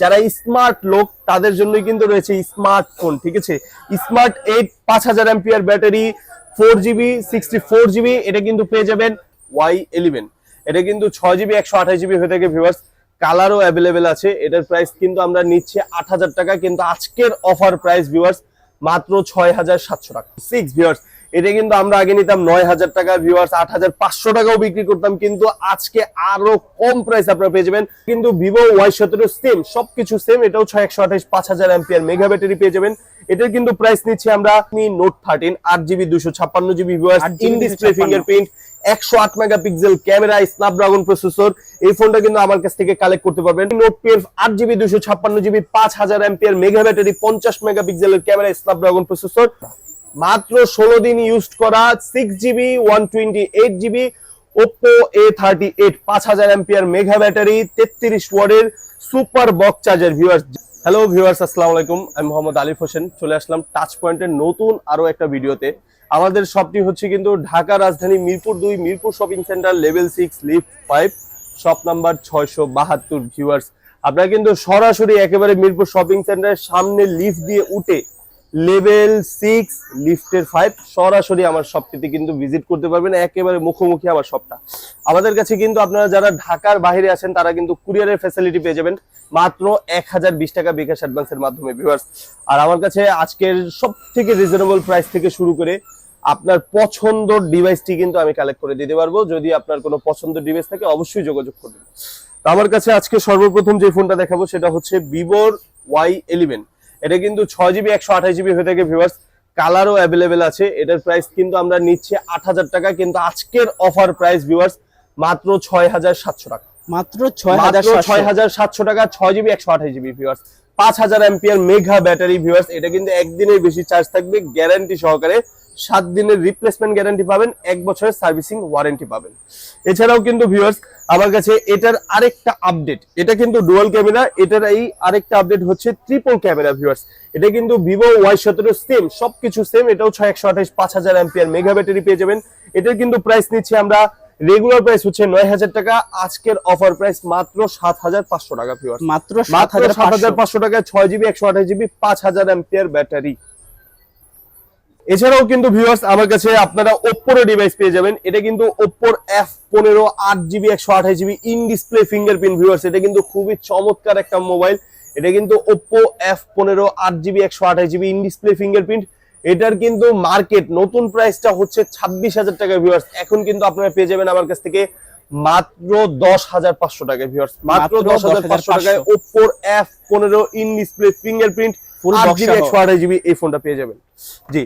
যারা স্মার্ট লোক, তাদের জন্যই কিন্তু রয়েছে স্মার্টফোন ঠিক আছে? স্মার্ট এইট পাঁচ হাজার MPR battery four GB sixty four GB এটা কিন্তু পেয়ে যাবেন ওয়াই ইলেভেন এটা কিন্তু ছয় জিবি একশো আঠাশ জিবি হয়ে থাকে ভিউয়ার্স কালারও অ্যাভেলেবেল আছে। এটার প্রাইস কিন্তু আমরা নিচ্ছি আট হাজার টাকা, কিন্তু আজকের অফার প্রাইস ভিউয়ার্স মাত্র ছয় হাজার সাতশো টাকা। সিক্স ভিউয়ার্স এটা কিন্তু আমরা আগে নিতাম নয় হাজার টাকা ভিউয়ার্স আট হাজার পাঁচশো টাকাও বিক্রি করতাম কিন্তু আজকে আরও কম প্রাইস আপনারা পেয়ে যাবেন। কিন্তু ভিভো ওয়াই সতেরো সেম সবকিছু সেম এটাও ছয় একশো আঠাশ পাঁচ হাজার এমপিআর মেগা ব্যাটারি পেয়ে যাবেন। এটার কিন্তু প্রাইস নিচ্ছি আমরা নোট থার্টিন আট জিবি দুশো ছাপ্পান্ন GB viewers 8GB in display fingerprint একশো আট মেগাপিক্সেল ক্যামেরা স্ন্যাপড্রাগন প্রসেসর এই ফোনটা কিন্তু আমার কাছ থেকে কালেক্ট করতে পারবেন। নোট টুয়েলভ আট জিবি দুশো ছাপ্পান্ন জিবি পাঁচ হাজার এমপিআর মেগা ব্যাটারি পঞ্চাশ মেগা মেগাপিক্সেলের ক্যামেরা স্ন্যাপড্রাগন প্রসেসর মাত্র ষোলো দিন ইউজ করা six GB one twenty eight GB Oppo A thirty eight পাঁচ হাজার এমপিআর মেঘা ব্যাটারি তেত্রিশ ওয়ার্ডের super box charger viewers hello viewers আসসালামু আলাইকুম। আমি মোহাম্মদ আলিফ হোসেন, চলে আসলাম টাচ পয়েন্টের নতুন আরও একটা ভিডিওতে। আমাদের শপটি হচ্ছে কিন্তু ঢাকা রাজধানী মিরপুর দুই, Mirpur shopping centre level six lift five shop number ছয়শো বাহাত্তর ভিউয়ার্স আপনারা কিন্তু সরাসরি একেবারে মিরপুর শপিং সেন্টারের সামনে লিফট দিয়ে উঠে লেভেল সিক্স, লিফটের ফাইভ, সরাসরি আমার শপটিতে কিন্তু ভিজিট করতে পারবেন, একেবারে মুখোমুখি আমার শপটা আমাদের কাছে কিন্তু আপনারা যারা ঢাকার বাইরে আছেন, তারা কিন্তু কুরিয়ারের ফ্যাসিলিটি পেয়ে যাবেন, মাত্র এক হাজার বিশ টাকা বিকাশ অ্যাডভান্সের মাধ্যমে ভিউয়ার্স আর আমার কাছে আজকের সব থেকে রিজনেবল প্রাইস থেকে শুরু করে আপনার পছন্দর ডিভাইসটি কিন্তু আমি কালেক্ট করে দিতে পারব। যদি আপনার কোনো পছন্দের ডিভাইস থাকে, অবশ্যই যোগাযোগ করবেন। তো আমার কাছে আজকে সর্বপ্রথম যে ফোনটা দেখাবো, সেটা হচ্ছে ভিভোর ওয়াই ইলেভেন এটা কিন্তু ছয় জিবি একশো আঠাশ জিবি হয়ে থাকে ভিউয়ার্স কালারও অ্যাভেলেবেল আছে। এটার প্রাইস কিন্তু আমরা নিচ্ছি আট হাজার টাকা কিন্তু আজকের অফার প্রাইস ভিউয়ার্স মাত্র ছয় হাজার সাতশো টাকা। মাত্র ছয় হাজার ছয় হাজার সাতশো টাকা ছয় জিবি একশো আঠাশ জিবি ভিউয়ার্স পাঁচ হাজার এমপিআর মেঘা ব্যাটারি ভিউয়ার্স এটা কিন্তু একদিনের বেশি চার্জ থাকবে গ্যারান্টি সহকারে। সাত দিনের রিপ্লেসমেন্ট গ্যারান্টি পাবেন এক বছরের সার্ভিসিং ওয়ারেন্টি পাবেন। এছাড়াও কিন্তু ভিউয়ার্স আমার কাছে এটার আরেকটা আপডেট এটা কিন্তু ডুয়াল ক্যামেরা এটার এই আরেকটা আপডেট হচ্ছে ট্রিপল ক্যামেরা ভিউয়ার্স এটা কিন্তু ভিভো ওয়াই সতেরো সেম সবকিছু সেম এটাও ছয় একশো আঠাশ পাঁচ হাজার এমপিআর মেগা ব্যাটারি পেয়ে যাবেন। এটার কিন্তু প্রাইস নিচ্ছি আমরা রেগুলার প্রাইস হচ্ছে নয় হাজার টাকা আজকের অফার প্রাইস মাত্র সাত হাজার পাঁচশো টাকা ভিউয়ার্স মাত্র সাত হাজার সাত হাজার পাঁচশো টাকা ছয় জিবি একশো আঠাশ জিবি পাঁচ হাজার এম্পিয়ার ব্যাটারি এছাড়াও কিন্তু ভিউয়ার্স আমার কাছে আপনারা ওপ্পোর ডিভাইস পেয়ে যাবেন। এটা কিন্তু ওপ্পোর এফ পনেরো আট জিবি একশো আঠাশ GB in display fingerprint viewers এটা কিন্তু খুবই চমৎকার একটা মোবাইল এটা কিন্তু ওপ্পো এফ পনেরো আট জিবি একশো আঠাশ জিবি ইন ডিসপ্লে ফিঙ্গারপ্রিন্ট এটার কিন্তু মার্কেট নতুন প্রাইসটা হচ্ছে ছাব্বিশ হাজার টাকা ভিউয়ার্স এখন কিন্তু আপনারা পেয়ে যাবেন আমার কাছ থেকে মাত্র দশ হাজার পাঁচশো টাকা ভিউয়ার্স মাত্র দশ হাজার পাঁচশো টাকায় ওপ্পোর এফ পনেরো ইন ডিসপ্লে ফিঙ্গারপ্রিন্ট আট জিবি একশো আঠাশ জিবি এই ফোনটা পেয়ে যাবেন। জি।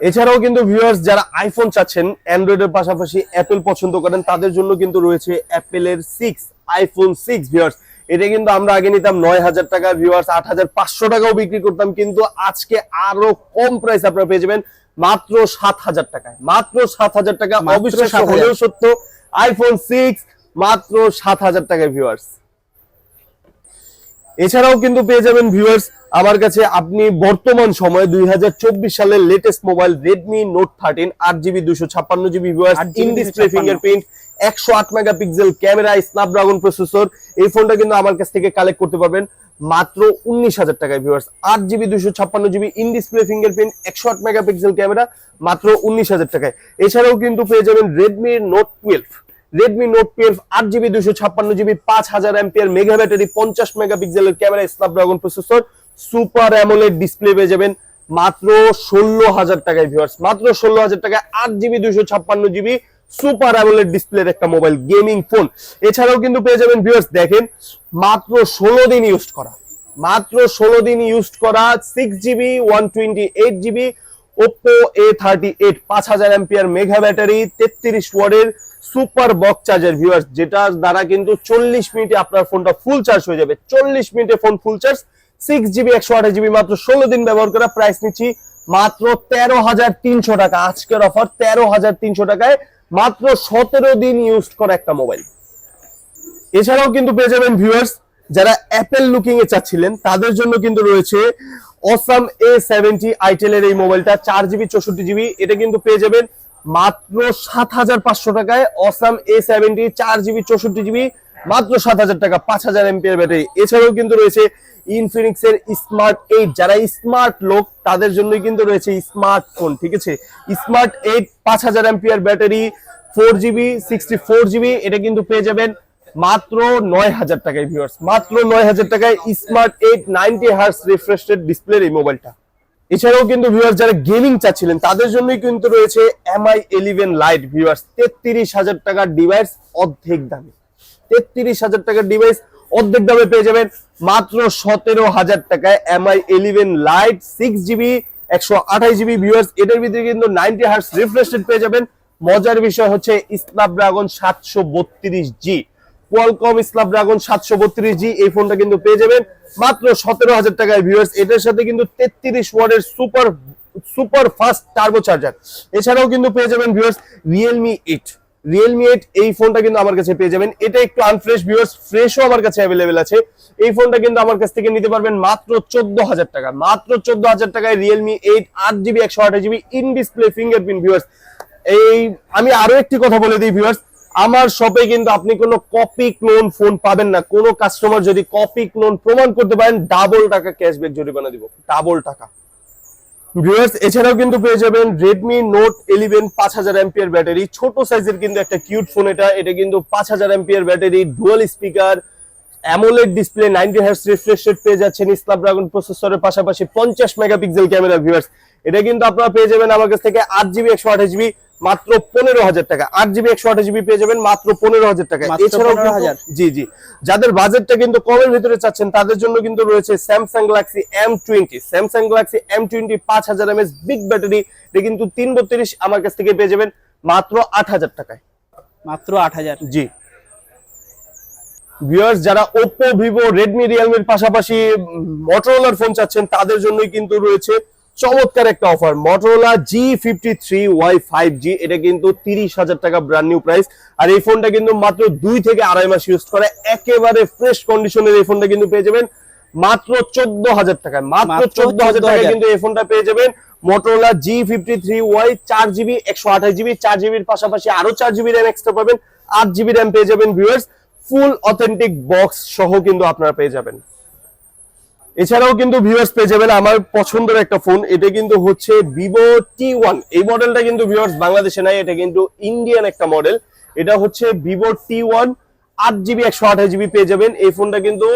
এছাড়াও কিন্তু ভিউয়ার্স যারা আইফোন চাচ্ছেন অ্যান্ড্রয়েডের পাশাপাশি অ্যাপেল পছন্দ করেন তাদের জন্য কিন্তু রয়েছে অ্যাপেলের সিক্স আইফোন সিক্স ভিউয়ার্স এটা কিন্তু আমরা আগে নিতাম নয় হাজার টাকা ভিউয়ার্স আট হাজার পাঁচশো টাকাও বিক্রি করতাম কিন্তু আজকে আরও কম প্রাইস আপনারা পেয়ে যাবেন মাত্র সাত হাজার টাকায়। মাত্র সাত হাজার টাকা 7,000 হলেও সত্য আইফোন সিক্স মাত্র সাত হাজার টাকায় ভিউয়ার্স এছাড়াও কিন্তু পেয়ে যাবেন ভিউয়ার্স আমার কাছে আপনি বর্তমান সময়ে দুই হাজার চব্বিশ সালের latest mobile Redmi Note thirteen আট জিবি দুশো ছাপ্পান্ন GB viewers 8GB in display 256 fingerprint একশো আট মেগাপিক্সেল ক্যামেরা স্ন্যাপড্রাগন প্রসেসর এই ফোনটা কিন্তু আমার কাছ থেকে কালেক্ট করতে পারবেন মাত্র উনিশ হাজার টাকায় ভিউয়ার্স আট জিবি দুশো ছাপ্পান্ন জিবি ইন ডিসপ্লে ফিঙ্গারপ্রিন্ট একশো আট মেগাপিক্সেল ক্যামেরা মাত্র উনিশ হাজার টাকায়। এছাড়াও কিন্তু পেয়ে যাবেন Redmi Note twelve Redmi Note twelve আট জিবি দুশো ছাপ্পান্ন জিবি পাঁচ হাজার এমপিয়ার মেগা ব্যাটারি পঞ্চাশ মেগাপিক্সেলের camera Snapdragon processor super AMOLED display পেয়ে যাবেন মাত্র ষোলো হাজার টাকায় ভিউয়ার্স মাত্র ষোলো হাজার টাকায় আট জিবি দুশো ছাপ্পান্ন জিবি সুপার অ্যামোলেড ডিসপ্লের একটা মোবাইল গেমিং ফোন এছাড়াও কিন্তু পেয়ে যাবেন ভিউয়ার্স দেখেন, মাত্র ষোলো দিন ইউজ করা। মাত্র ষোলো দিন ইউজ করা six GB one twenty eight GB Oppo A thirty eight পাঁচ হাজার এমপিয়ার মেগা ব্যাটারি তেত্রিশ ওয়ার্ডের সুপার বক্স চার্জার ভিউয়ার্স যেটার দ্বারা কিন্তু চল্লিশ মিনিটে আপনার ফোনটা ফুল চার্জ হয়ে যাবে। চল্লিশ মিনিটে phone full charge six GB একশো আঠাশ জিবি মাত্র, ষোলো দিন ব্যবহার করা প্রাইস নিচ্ছি মাত্র তেরো হাজার তিনশো টাকা। আজকের অফার তেরো হাজার তিনশো টাকায় মাত্র সতেরো দিন ইউজ করা একটা মোবাইল এছাড়াও কিন্তু পেয়ে যাবেন ভিউয়ার্স যারা অ্যাপেল লুকিং এ চাচ্ছিলেন, তাদের জন্য কিন্তু রয়েছে অসাম এ সেভেন্টি আইটেলের এই মোবাইলটা চার জিবি চৌষট্টি জিবি এটা কিন্তু পেয়ে যাবেন মাত্র সাত হাজার পাঁচশো টাকায় অসাম এ সেভেন্টি চার জিবি চৌষট্টি জিবি মাত্র সাত হাজার টাকা, পাঁচ হাজার এমপিয়ার ব্যাটারি এছাড়াও কিন্তু রয়েছে ইনফিনিক্স এর স্মার্ট এইট যারা স্মার্ট লোক, তাদের জন্যই কিন্তু রয়েছে স্মার্টফোন ঠিক আছে? স্মার্ট এইট পাঁচ হাজার ampere battery four GB sixty four GB এটা কিন্তু পেয়ে যাবেন মাত্র নয় হাজার টাকায় ভিউয়ার্স মাত্র নয় হাজার টাকায় smart eight ninety hertz refreshed ডিসপ্লের এই মোবাইলটা এছাড়াও কিন্তু ভিউয়ার্স যারা গেমিং চাচ্ছিলেন, তাদের জন্যই কিন্তু রয়েছে এমআই ইলেভেন লাইট ভিউয়ার্স তেত্রিশ হাজার টাকার ডিভাইস অর্ধেক দামে। তেত্রিশ হাজার টাকার ডিভাইস অর্ধেক দামে পেয়ে যাবেন মাত্র সতেরো হাজার টাকায় Mi eleven lite six GB একশো আঠাশ জিবি ভিউয়ার্স এটার ভিতরে কিন্তু নাইনটি হার্স রিফ্রেশেড পেয়ে যাবেন। মজার বিষয় হচ্ছে স্ন্যাপড্রাগন সাতশো বত্রিশ জি কোয়ালকম স্ন্যাপড্রাগন সাতশো বত্রিশ জি এই ফোনটা কিন্তু পেয়ে যাবেন। মাত্র সতেরো হাজার টাকায় ভিউয়ার্স এটার সাথে কিন্তু তেত্রিশ ওয়ার্ডের super super fast turbo charger এছাড়াও কিন্তু পেয়ে যাবেন viewers Realme eight Realme eight এই ফোনটা কিন্তু আমার কাছে পেয়ে যাবেন। এটা একটু আনফ্রেশ ভিউয়ার্স ফ্রেশও আমার কাছে অ্যাভেলেবেল আছে। এই ফোনটা কিন্তু আমার কাছ থেকে নিতে পারবেন মাত্র চোদ্দ হাজার টাকা। মাত্র চোদ্দ হাজার টাকায় রিয়েলমি এইট আট জিবি একশো আঠাশ GB in display fingerprint viewers এই, আমি আরও একটি কথা বলে দিই ভিউয়ার্স আমার শপে কিন্তু আপনি কোনো কপি ক্লোন ফোন পাবেন না। কোনো কাস্টমার যদি কপি ক্লোন প্রমাণ করতে পারেন ডাবল টাকা ক্যাশব্যাক জরিমানা দিব। ডাবল টাকা। এছাড়াও কিন্তু পেয়ে যাবেন রেডমি নোট ইলেভেন পাঁচ হাজার এমপিয়ার ব্যাটারি ছোট সাইজের কিন্তু একটা কিউট ফোন এটা। এটা কিন্তু পাঁচ হাজার ampere battery dual speaker AMOLED display ninety hertz refresh rate পেয়ে যাচ্ছেন। স্ন্যাপড্রাগন প্রসেসরের পাশাপাশি পঞ্চাশ মেগাপিক্সেল ক্যামেরা ভিউয়ার্স এটা কিন্তু আপনারা পেয়ে যাবেন আমার কাছ থেকে আট জিবি একশো আঠাশ জিবি মাত্র পনেরো হাজার টাকা। আট জিবি একশো আঠাশ জিবি পেয়ে যাবেন মাত্র পনেরো হাজার টাকা এছাড়াও জি জি। যাদের বাজেটটা কিন্তু কমের ভিতরে চাচ্ছেন তাদের জন্য কিন্তু রয়েছে Samsung Galaxy M twenty Samsung Galaxy M twenty পাঁচ হাজার এমএস বিগ ব্যাটারি এটা কিন্তু তিন বত্রিশ আমার কাছ থেকে পেয়ে যাবেন মাত্র আট হাজার টাকায়। মাত্র আট হাজার। জি। ভিউয়ার্স যারা ওপো ভিভো রেডমি রিয়েলমির পাশাপাশি মটোরোলার ফোন চাচ্ছেন তাদের জন্যই কিন্তু রয়েছে চমৎকার একটা offer Motorola G fifty three Y five G এটা কিন্তু তিরিশ হাজার টাকা ব্র্যান্ড নিউ প্রাইস আর এই ফোনটা কিন্তু মাত্র দুই থেকে আড়াই মাস ইউজ করে। একেবারে ফ্রেশ কন্ডিশনের এই ফোনটা কিন্তু পেয়ে যাবেন মাত্র চোদ্দ হাজার টাকায়। মাত্র চোদ্দ হাজার টাকায় কিন্তু এই ফোনটা পেয়ে যাবেন Motorola G fifty three Y চার জিবি একশো আঠাশ জিবি চার জিবির পাশাপাশি আরও চার জিবি র্যাম এক্সট্রা পাবেন। আট জিবি র্যাম পেয়ে যাবেন ভিউয়ার্স ফুল অথেন্টিক বক্স সহ কিন্তু আপনারা পেয়ে যাবেন। এছাড়াও কিন্তু ভিউয়ার্স পেয়ে যাবেন আমার পছন্দের একটা ফোন এটা কিন্তু হচ্ছে ভিভো টি ওয়ান এই মডেলটা কিন্তু ভিউয়ার্স বাংলাদেশে নাই, এটা কিন্তু ইন্ডিয়ান একটা মডেল এটা হচ্ছে ভিভো টি ওয়ান আট জিবি একশো আঠাশ জিবি পেয়ে যাবেন। এই ফোনটা কিন্তু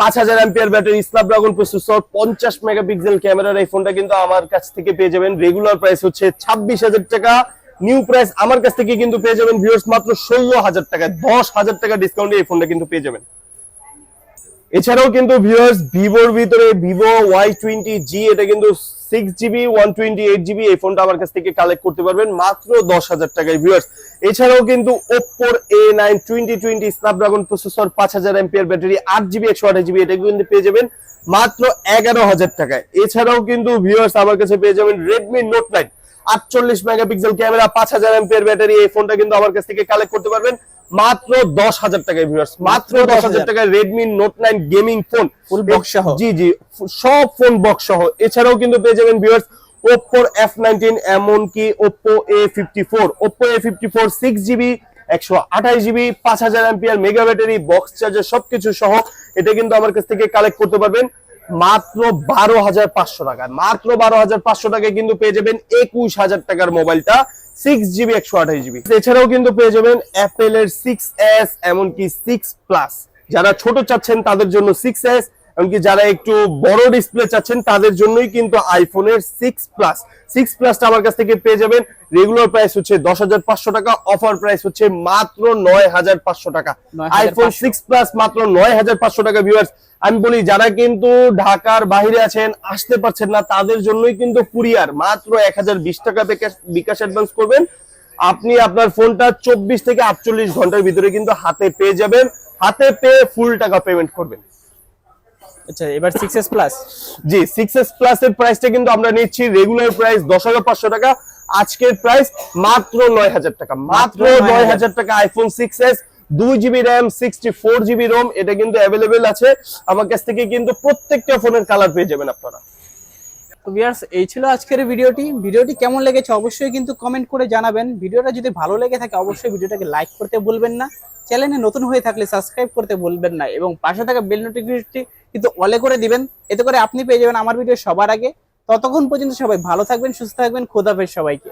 পাঁচ হাজার অ্যাম্পিয়ার ব্যাটারি স্ন্যাপড্রাগন প্রসেসর পঞ্চাশ মেগাপিক্সেল ক্যামেরার এই ফোনটা কিন্তু আমার কাছ থেকে পেয়ে যাবেন। রেগুলার প্রাইস হচ্ছে ছাব্বিশ হাজার টাকা। নিউ প্রাইস আমার কাছ থেকে কিন্তু পেয়ে যাবেন ভিউয়ার্স মাত্র ষোলো হাজার টাকা দশ হাজার টাকা ডিসকাউন্টে এই ফোনটা কিন্তু পেয়ে যাবেন। এছাড়াও কিন্তু ভিউয়ার্স ভিভোর ভিতরে ভিভো ওয়াই টোয়েন্টি জি এটা কিন্তু six GB one twenty eight GB এই ফোনটা আমার কাছ থেকে কালেক্ট করতে পারবেন মাত্র দশ হাজার টাকায় ভিউয়ার্স এছাড়াও কিন্তু ওপ্পোর A nine twenty twenty Snapdragon processor পাঁচ হাজার এমপিয়ার ব্যাটারি আট জিবি একশো আঠাশ জিবি এটা কিন্তু পেয়ে যাবেন মাত্র এগারো হাজার টাকায়। এছাড়াও কিন্তু ভিউয়ার্স আমার কাছে পেয়ে যাবেন রেডমি নোট নাইন আটচল্লিশ মেগাপিক্সেল ক্যামেরা পাঁচ হাজার এমপিয়ার ব্যাটারি এই ফোনটা কিন্তু আমার কাছ থেকে কালেক্ট করতে পারবেন। মাত্র দশ হাজার টাকায় ভিউয়ার্স মাত্র দশ হাজার টাকায় Redmi Note nine gaming phone box সহ। জি জি সব ফোন বক্স সহ। এছাড়াও কিন্তু পেয়ে যাবেন ভিউয়ার্স ওপ্পোর এফ নাইনটিন এমনকি Oppo A fifty four Oppo A fifty four six GB একশো আঠাশ জিবি পাঁচ হাজার ampere mega battery box charger সবকিছু সহ। এটা কিন্তু আমার কাছ থেকে কালেক্ট করতে পারবেন। মাত্র বারো হাজার পাঁচশো টাকা। মাত্র বারো হাজার পাঁচশো টাকায় কিন্তু পেয়ে যাবেন একুশ হাজার টাকার মোবাইলটা সিক্স জিবি একশো আঠাশ জিবি এছাড়াও কিন্তু পেয়ে যাবেন অ্যাপেলের সিক্স এস এমনকি সিক্স প্লাস যারা ছোট চাচ্ছেন তাদের জন্য সিক্স এস এমনকি যারা একটু বড় ডিসপ্লে চাচ্ছেন তাদের জন্যই কিন্তু আইফোনের সিক্স প্লাস সিক্স প্লাসটা আমার কাছ থেকে পেয়ে যাবেন। রেগুলার প্রাইস হচ্ছে দশ হাজার পাঁচশো টাকা অফার প্রাইস হচ্ছে মাত্র নয় হাজার পাঁচশো টাকা। আইফোন সিক্স প্লাস মাত্র নয় হাজার পাঁচশো টাকা ভিউয়ার্স আমি বলি যারা কিন্তু ঢাকার বাইরে আছেন আসতে পারছেন না তাদের জন্যই কিন্তু কুরিয়ার মাত্র এক হাজার বিশ টাকা বিকাশ অ্যাডভান্স করবেন। আপনি আপনার ফোনটা চব্বিশ থেকে আটচল্লিশ ঘণ্টার ভিতরে কিন্তু হাতে পেয়ে যাবেন। হাতে পেয়ে ফুল টাকা পেমেন্ট করবেন। আচ্ছা এবার সিক্স এস প্লাস জি 6s প্লাস এর প্রাইসটা কিন্তু আমরা নিচ্ছি রেগুলার প্রাইস দশ হাজার পাঁচশো টাকা। আজকের প্রাইস মাত্র নয় হাজার টাকা। মাত্র মাত্র নয় 9,000 হাজার টাকা আইফোন সিক্স এস দুই GB RAM sixty four GB ROM এটা কিন্তু অ্যাভেলেবেল আছে। আমার কাছ থেকে কিন্তু প্রত্যেকটা ফোনের কালার পেয়ে যাবেন আপনারা। তো বিয়ার্স এই ছিল আজকের ভিডিওটি। ভিডিওটি কেমন লেগেছে অবশ্যই কিন্তু কমেন্ট করে জানাবেন। ভিডিওটা যদি ভালো লেগে থাকে, অবশ্যই ভিডিওটাকে লাইক করতে বলবেন না। চ্যানেলে নতুন হয়ে থাকলে সাবস্ক্রাইব করতে বলবেন না এবং পাশে থাকা বেল নোটিফিকেশনটি কিন্তু অলে করে দিবেন। এতে করে আপনি পেয়ে যাবেন আমার ভিডিও সবার আগে। ততক্ষণ পর্যন্ত সবাই ভালো থাকবেন, সুস্থ থাকবেন। খোদাফেজ সবাইকে।